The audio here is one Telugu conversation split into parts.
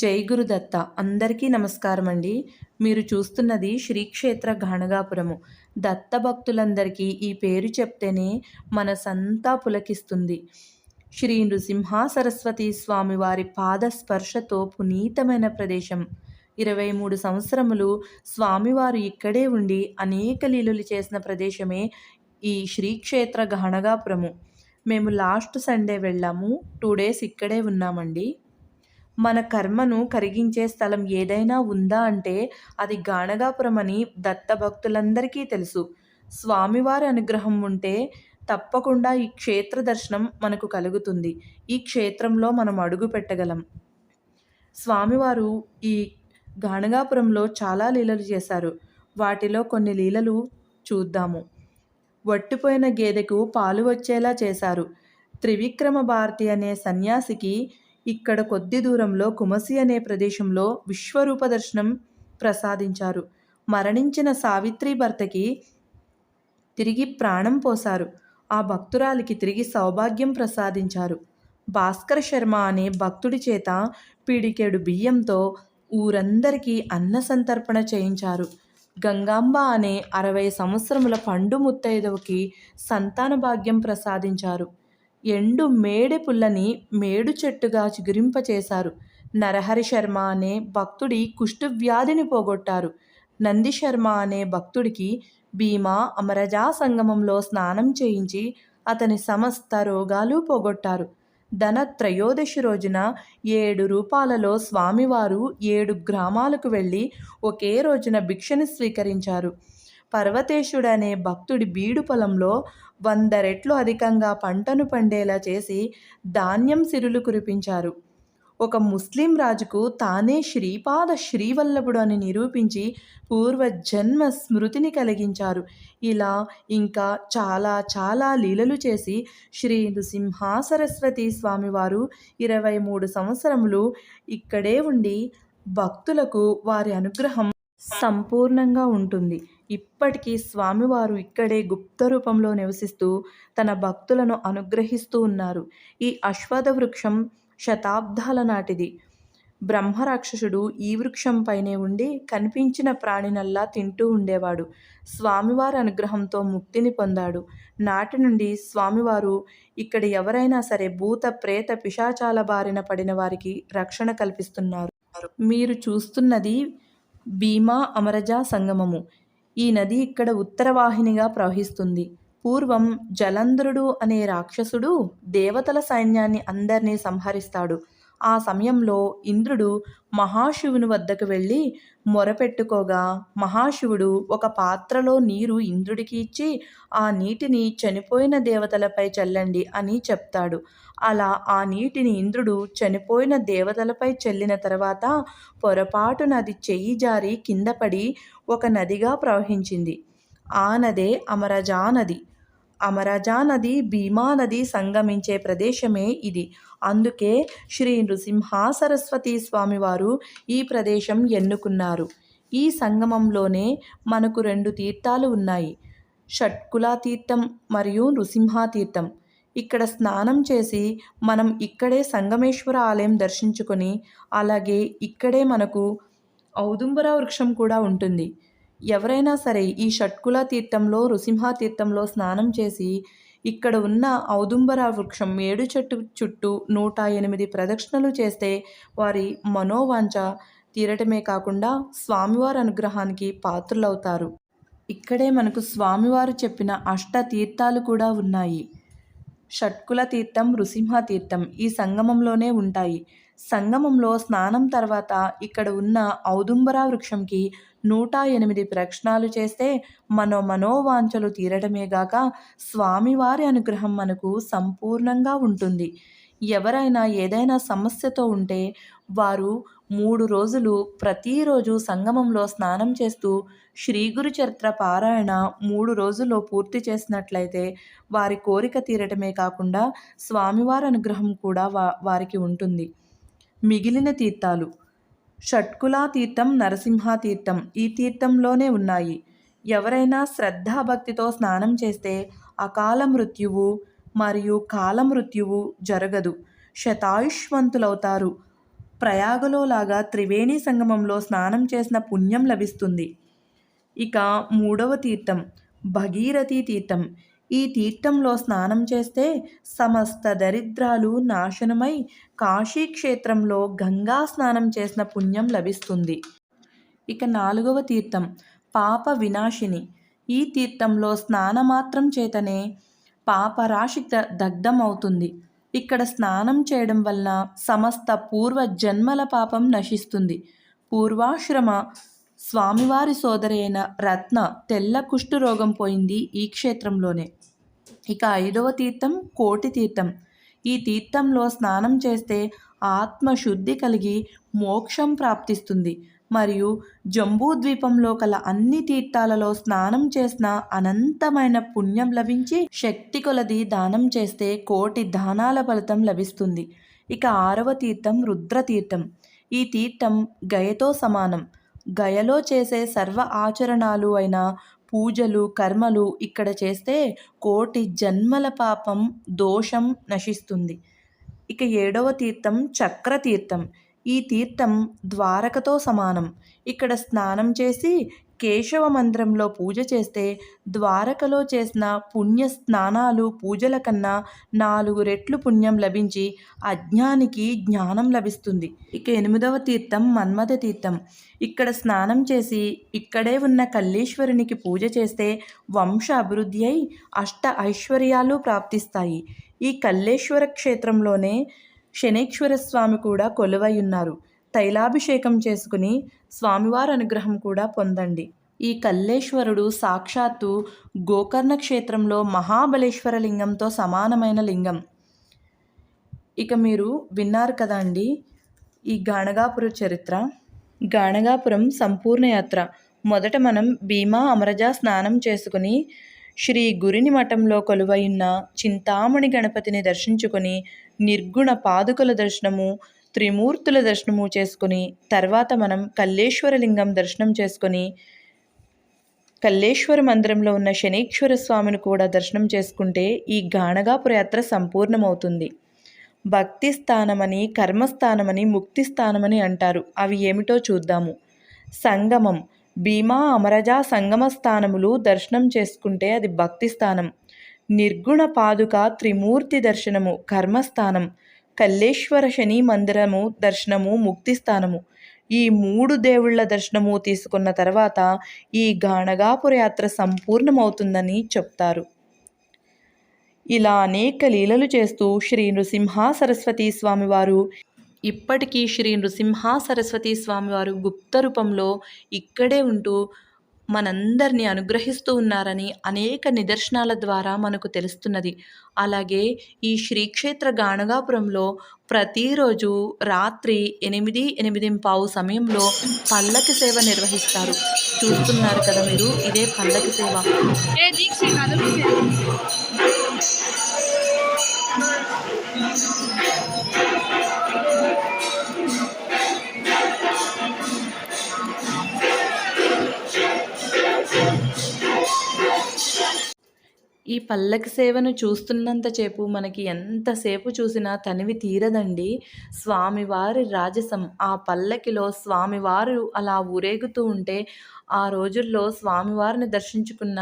జై గురుదత్త అందరికీ నమస్కారం అండి మీరు చూస్తున్నది శ్రీక్షేత్ర ఘనగాపురము. దత్త భక్తులందరికీ ఈ పేరు చెప్తేనే మనసంతా పులకిస్తుంది. శ్రీ నృసింహ సరస్వతి స్వామి వారి పాద స్పర్శతో పునీతమైన ప్రదేశం. ఇరవై మూడు సంవత్సరములు స్వామివారు ఇక్కడే ఉండి అనేక లీలులు చేసిన ప్రదేశమే ఈ శ్రీక్షేత్ర ఘాణగాపురము మేము లాస్ట్ సండే వెళ్ళాము. టూ డేస్ ఇక్కడే ఉన్నామండి. మన కర్మను కరిగించే స్థలం ఏదైనా ఉందా అంటే అది గాణగాపురం అని దత్తభక్తులందరికీ తెలుసు. స్వామివారి అనుగ్రహం ఉంటే తప్పకుండా ఈ క్షేత్ర దర్శనం మనకు కలుగుతుంది. ఈ క్షేత్రంలో మనం అడుగు పెట్టగలం. స్వామివారు ఈ గాణగాపురంలో చాలా లీలలు చేశారు. వాటిలో కొన్ని లీలలు చూద్దాము. వట్టిపోయిన గేదెకు పాలు వచ్చేలా చేశారు. త్రివిక్రమ భారతి అనే సన్యాసికి ఇక్కడ కొద్ది దూరంలో కుమసి అనే ప్రదేశంలో విశ్వరూప దర్శనం ప్రసాదించారు. మరణించిన సావిత్రి భర్తకి తిరిగి ప్రాణం పోశారు. ఆ భక్తురాలికి తిరిగి సౌభాగ్యం ప్రసాదించారు. భాస్కర శర్మ అనే భక్తుడి చేత పీడికేడు బియ్యంతో ఊరందరికీ అన్న సంతర్పణ చేయించారు. గంగాంబ అనే అరవై సంవత్సరముల పండు ముత్తైదవకి సంతాన భాగ్యం ప్రసాదించారు. ఎండు మేడె పుల్లని మేడు చెట్టుగా చిగురింపచేశారు. నరహరి శర్మ అనే భక్తుడి కుష్ఠవ్యాధిని పోగొట్టారు. నంది శర్మ అనే భక్తుడికి భీమా అమరజా సంగమంలో స్నానం చేయించి అతని సమస్త రోగాలు పోగొట్టారు. ధన త్రయోదశి రోజున ఏడు రూపాలలో స్వామివారు ఏడు గ్రామాలకు వెళ్ళి ఒకే రోజున భిక్షను స్వీకరించారు. పర్వతేశుడనే భక్తుడి బీడు పొలంలో వంద రెట్లు అధికంగా పంటను పండేలా చేసి ధాన్యం సిరులు కురిపించారు. ఒక ముస్లిం రాజుకు తానే శ్రీపాద శ్రీవల్లభుడు అని నిరూపించి పూర్వజన్మ స్మృతిని కలిగించారు. ఇలా ఇంకా చాలా చాలా లీలలు చేసి శ్రీ నృసింహ సరస్వతి స్వామివారు ఇరవై మూడు సంవత్సరములు ఇక్కడే ఉండి భక్తులకు వారి అనుగ్రహం సంపూర్ణంగా ఉంటుంది. ఇప్పటికీ స్వామివారు ఇక్కడే గుప్త రూపంలో నివసిస్తూ తన భక్తులను అనుగ్రహిస్తూ ఉన్నారు. ఈ అశ్వథ వృక్షం శతాబ్దాల నాటిది. బ్రహ్మరాక్షసుడు ఈ వృక్షంపైనే ఉండి కనిపించిన ప్రాణినల్లా తింటూ ఉండేవాడు. స్వామివారి అనుగ్రహంతో ముక్తిని పొందాడు. నాటి నుండి స్వామివారు ఇక్కడ ఎవరైనా సరే భూత ప్రేత పిశాచాల బారిన పడిన వారికి రక్షణ కల్పిస్తున్నారు. మీరు చూస్తున్నది భీమా అమరజా సంగమము. ఈ నది ఇక్కడ ఉత్తరవాహినిగా ప్రవహిస్తుంది. పూర్వం జలంధ్రుడు అనే రాక్షసుడు దేవతల సైన్యాన్ని అందరినీ సంహరిస్తాడు. ఆ సమయంలో ఇంద్రుడు మహాశివుని వద్దకు వెళ్ళి మొరపెట్టుకోగా మహాశివుడు ఒక పాత్రలో నీరు ఇంద్రుడికి ఇచ్చి ఆ నీటిని చనిపోయిన దేవతలపై చల్లండి అని చెప్తాడు. అలా ఆ నీటిని ఇంద్రుడు చనిపోయిన దేవతలపై చల్లిన తర్వాత పొరపాటున అది చెయ్యి జారి కింద పడి ఒక నదిగా ప్రవహించింది. ఆ నదే అమరజా నది. అమరజా నది భీమా నది సంగమించే ప్రదేశమే ఇది. అందుకే శ్రీ నృసింహ సరస్వతి స్వామివారు ఈ ప్రదేశం ఎన్నుకున్నారు. ఈ సంగమంలోనే మనకు రెండు తీర్థాలు ఉన్నాయి. షట్కులా తీర్థం మరియు నృసింహ తీర్థం. ఇక్కడ స్నానం చేసి మనం ఇక్కడే సంగమేశ్వర ఆలయం దర్శించుకొని అలాగే ఇక్కడే మనకు ఔదుంబర వృక్షం కూడా ఉంటుంది. ఎవరైనా సరే ఈ షట్కుల తీర్థంలో రుసింహ తీర్థంలో స్నానం చేసి ఇక్కడ ఉన్న ఔదుంబర వృక్షం ఏడు చెట్టు చుట్టూ నూట ఎనిమిది ప్రదక్షిణలు చేస్తే వారి మనోవాంఛ తీరటమే కాకుండా స్వామివారి అనుగ్రహానికి పాత్రులవుతారు. ఇక్కడే మనకు స్వామివారు చెప్పిన అష్ట తీర్థాలు కూడా ఉన్నాయి. షట్కుల తీర్థం నృసింహ తీర్థం ఈ సంగమంలోనే ఉంటాయి. సంగమంలో స్నానం తర్వాత ఇక్కడ ఉన్న ఔదుంబర వృక్షంకి నూట ఎనిమిది ప్రక్షణాలు చేస్తే మనో మనోవాంఛలు తీరడమే గాక స్వామివారి అనుగ్రహం మనకు సంపూర్ణంగా ఉంటుంది. ఎవరైనా ఏదైనా సమస్యతో ఉంటే వారు మూడు రోజులు ప్రతిరోజు సంగమంలో స్నానం చేస్తూ శ్రీ గురు చరిత్ర పారాయణ మూడు రోజుల్లో పూర్తి చేసినట్లయితే వారి కోరిక తీరటమే కాకుండా స్వామివారి అనుగ్రహం కూడా వా వారికి ఉంటుంది. మిగిలిన తీర్థాలు. షట్కులా తీర్థం నరసింహ తీర్థం ఈ తీర్థంలోనే ఉన్నాయి. ఎవరైనా శ్రద్ధాభక్తితో స్నానం చేస్తే అకాల మృత్యువు మరియు కాల మృత్యువు జరగదు. శతాయుష్మంతులవుతారు. ప్రయాగలో లాగా త్రివేణి సంగమంలో స్నానం చేసిన పుణ్యం లభిస్తుంది. ఇక మూడవ తీర్థం భగీరథి తీర్థం. ఈ తీర్థంలో స్నానం చేస్తే సమస్త దరిద్రాలు నాశనమై కాశీ క్షేత్రంలో గంగా స్నానం చేసిన పుణ్యం లభిస్తుంది. ఇక నాలుగవ తీర్థం పాప వినాశిని. ఈ తీర్థంలో స్నానమాత్రం చేతనే పాపరాశి దగ్ధమవుతుంది. ఇక్కడ స్నానం చేయడం వలన సమస్త పూర్వ జన్మల పాపం నశిస్తుంది. పూర్వాశ్రమ స్వామివారి సోదరైన రత్న తెల్ల కుష్టు రోగం పోయింది ఈ క్షేత్రంలోనే. ఇక ఐదవ తీర్థం కోటి తీర్థం. ఈ తీర్థంలో స్నానం చేస్తే ఆత్మశుద్ధి కలిగి మోక్షం ప్రాప్తిస్తుంది. మరియు జంబూద్వీపంలో కల అన్ని తీర్థాలలో స్నానం చేసిన అనంతమైన పుణ్యం లభించి శక్తి కొలది దానం చేస్తే కోటి దానాల ఫలితం లభిస్తుంది. ఇక ఆరవ తీర్థం రుద్రతీర్థం ఈ తీర్థం గయతో సమానం. గయలో చేసే సర్వ ఆచరణాలు అయిన పూజలు కర్మలు ఇక్కడ చేస్తే కోటి జన్మల పాపం దోషం నశిస్తుంది. ఇక ఏడవ తీర్థం చక్ర తీర్థం ఈ తీర్థం ద్వారకతో సమానం. ఇక్కడ స్నానం చేసి కేశవ మందిరంలో పూజ చేస్తే ద్వారకలో చేసిన పుణ్య స్నానాలు పూజల కన్నా నాలుగు రెట్లు పుణ్యం లభించి అజ్ఞానికి జ్ఞానం లభిస్తుంది. ఇక ఎనిమిదవ తీర్థం మన్మథ తీర్థం. ఇక్కడ స్నానం చేసి ఇక్కడే ఉన్న కల్లేశ్వరునికి పూజ చేస్తే వంశ అభివృద్ధి అయి అష్ట ఐశ్వర్యాలు ప్రాప్తిస్తాయి. ఈ కల్లేశ్వర క్షేత్రంలోనే శనేశ్వర స్వామి కూడా కొలువై ఉన్నారు. తైలాభిషేకం చేసుకుని స్వామివారి అనుగ్రహం కూడా పొందండి. ఈ కల్లేశ్వరుడు సాక్షాత్తు గోకర్ణ క్షేత్రంలో మహాబలేశ్వర లింగంతో సమానమైన లింగం. ఇక మీరు విన్నారు కదా అండి ఈ గాణగాపుర చరిత్ర. గాణగాపురం సంపూర్ణ యాత్ర. మొదట మనం భీమా అమరజా స్నానం చేసుకుని శ్రీ గురిని మఠంలో కొలువైన చింతామణి గణపతిని దర్శించుకొని నిర్గుణ పాదుకల దర్శనము త్రిమూర్తుల దర్శనము చేసుకుని తర్వాత మనం కల్లేశ్వరలింగం దర్శనం చేసుకొని కల్లేశ్వర మందిరంలో ఉన్న శనీశ్వర స్వామిని కూడా దర్శనం చేసుకుంటే ఈ గాణగాపుర యాత్ర సంపూర్ణమవుతుంది. భక్తి స్థానమని కర్మస్థానమని ముక్తి స్థానమని అంటారు. అవి ఏమిటో చూద్దాము. సంగమం. భీమా అమరజా సంగమ స్థానములు దర్శనం చేసుకుంటే అది భక్తి స్థానం. నిర్గుణ పాదుక త్రిమూర్తి దర్శనము కర్మస్థానం. కల్లేశ్వర శని మందిరము దర్శనము ముక్తి స్థానము. ఈ మూడు దేవుళ్ళ దర్శనము తీసుకున్న తర్వాత ఈ గాణగాపుర యాత్ర సంపూర్ణమవుతుందని చెప్తారు. ఇలా అనేక లీలలు చేస్తూ శ్రీ నృసింహ సరస్వతీ స్వామివారు ఇప్పటికీ శ్రీ నృసింహ సరస్వతీ స్వామివారు గుప్త రూపంలో ఇక్కడే ఉంటూ మనందరినీ అనుగ్రహిస్తూ ఉన్నారని అనేక నిదర్శనాల ద్వారా మనకు తెలుస్తున్నది. అలాగే ఈ శ్రీక్షేత్ర గాణగాపురంలో ప్రతిరోజు రాత్రి ఎనిమిది ఎనిమిది పావు సమయంలో పల్లకి సేవ నిర్వహిస్తారు. చూస్తున్నారు కదా మీరు ఇదే పల్లకి సేవ. దీక్ష ఈ పల్లకి సేవను చూస్తున్నంతసేపు మనకి ఎంతసేపు చూసినా తనివి తీరదండి. స్వామివారి రాజసం. ఆ పల్లకిలో స్వామివారు అలా ఊరేగుతూ ఉంటే ఆ రోజుల్లో స్వామివారిని దర్శించుకున్న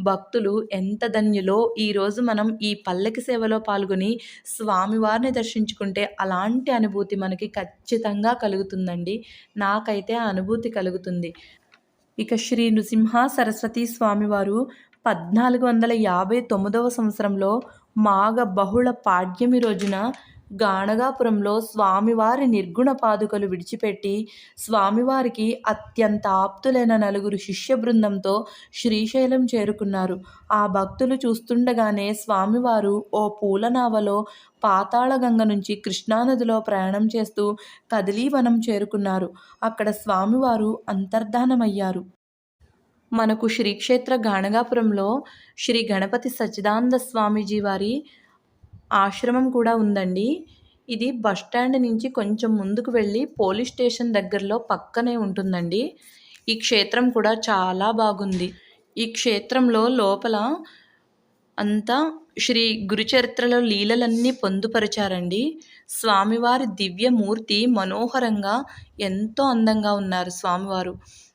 భక్తులు ఎంత ధన్యులో. ఈరోజు మనం ఈ పల్లకి సేవలో పాల్గొని స్వామివారిని దర్శించుకుంటే అలాంటి అనుభూతి మనకి ఖచ్చితంగా కలుగుతుందండి. నాకైతే ఆ అనుభూతి కలుగుతుంది. ఇక శ్రీ నృసింహ సరస్వతి స్వామివారు పద్నాలుగు వందల యాభై తొమ్మిదవ సంవత్సరంలో మాఘ బహుళ పాడ్యమి రోజున గాణగాపురంలో స్వామివారి నిర్గుణ పాదుకలు విడిచిపెట్టి స్వామివారికి అత్యంత ఆప్తులైన నలుగురు శిష్య బృందంతో శ్రీశైలం చేరుకున్నారు. ఆ భక్తులు చూస్తుండగానే స్వామివారు ఓ పూలనావలో పాతాళగంగ నుంచి కృష్ణానదిలో ప్రయాణం చేస్తూ కదిలీవనం చేరుకున్నారు. అక్కడ స్వామివారు అంతర్ధానమయ్యారు. మనకు శ్రీక్షేత్ర గాణగాపురంలో శ్రీ గణపతి సచ్చిదానంద స్వామీజీ వారి ఆశ్రమం కూడా ఉందండి. ఇది బస్ స్టాండ్ నుంచి కొంచెం ముందుకు వెళ్ళి పోలీస్ స్టేషన్ దగ్గరలో పక్కనే ఉంటుందండి. ఈ క్షేత్రం కూడా చాలా బాగుంది. ఈ క్షేత్రంలో లోపల అంతా శ్రీ గురుచరిత్రలో లీలలన్నీ పొందుపరిచారండి. స్వామివారి దివ్యమూర్తి మనోహరంగా ఎంతో అందంగా ఉన్నారు స్వామివారు.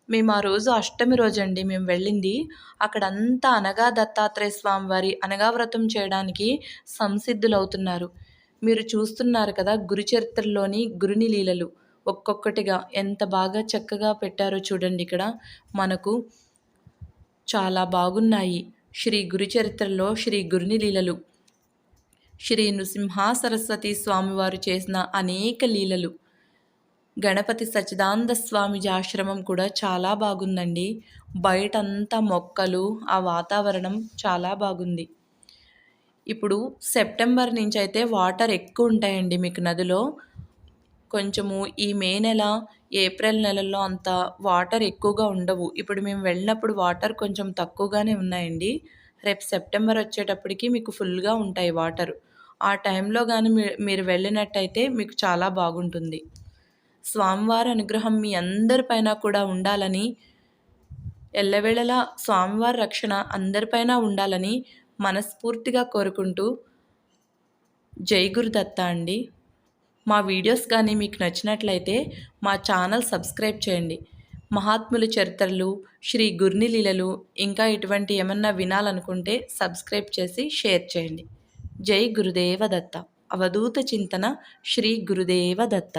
మేము ఆ రోజు అష్టమి రోజు అండి మేము వెళ్ళింది. అక్కడంతా అనగా దత్తాత్రేయ స్వామివారి అనగా వ్రతం చేయడానికి సంసిద్ధులవుతున్నారు. మీరు చూస్తున్నారు కదా గురు చరిత్రలోని గురుని లీలలు. ఒక్కొక్కటిగా ఎంత బాగా చక్కగా పెట్టారో చూడండి ఇక్కడ. మనకు చాలా బాగున్నాయి. శ్రీ గురుచరిత్రలో శ్రీ గురుని లీలలు. శ్రీ నృసింహ సరస్వతి స్వామివారు చేసిన అనేక లీలలు. గణపతి సచిదానంద స్వామిజీ ఆశ్రమం కూడా చాలా బాగుందండి. బయటంతా మొక్కలు ఆ వాతావరణం చాలా బాగుంది. ఇప్పుడు సెప్టెంబర్ నుంచి అయితే వాటర్ ఎక్కువ ఉంటాయండి మీకు నదిలో. కొంచెము ఈ మే నెల ఏప్రిల్ నెలల్లో అంత వాటర్ ఎక్కువగా ఉండవు. ఇప్పుడు మేము వెళ్ళినప్పుడు వాటర్ కొంచెం తక్కువగానే ఉన్నాయండి. రేపు సెప్టెంబర్ వచ్చేటప్పటికి మీకు ఫుల్గా ఉంటాయి వాటర్. ఆ టైంలో కానీ మీరు వెళ్ళినట్టయితే మీకు చాలా బాగుంటుంది. స్వామివారి అనుగ్రహం మీ అందరిపైన కూడా ఉండాలని ఎల్లవేళలా స్వామివారి రక్షణ అందరిపైన ఉండాలని మనస్ఫూర్తిగా కోరుకుంటూ జై గురుదత్త అండి. మా వీడియోస్ కానీ మీకు నచ్చినట్లయితే మా ఛానల్ సబ్స్క్రైబ్ చేయండి. మహాత్ముల చరిత్రలు శ్రీ గుర్ని లీలలు ఇంకా ఇటువంటి ఏమన్నా వినాలనుకుంటే సబ్స్క్రైబ్ చేసి షేర్ చేయండి. జై గురుదేవ దత్త. అవధూత చింతన శ్రీ గురుదేవ దత్త.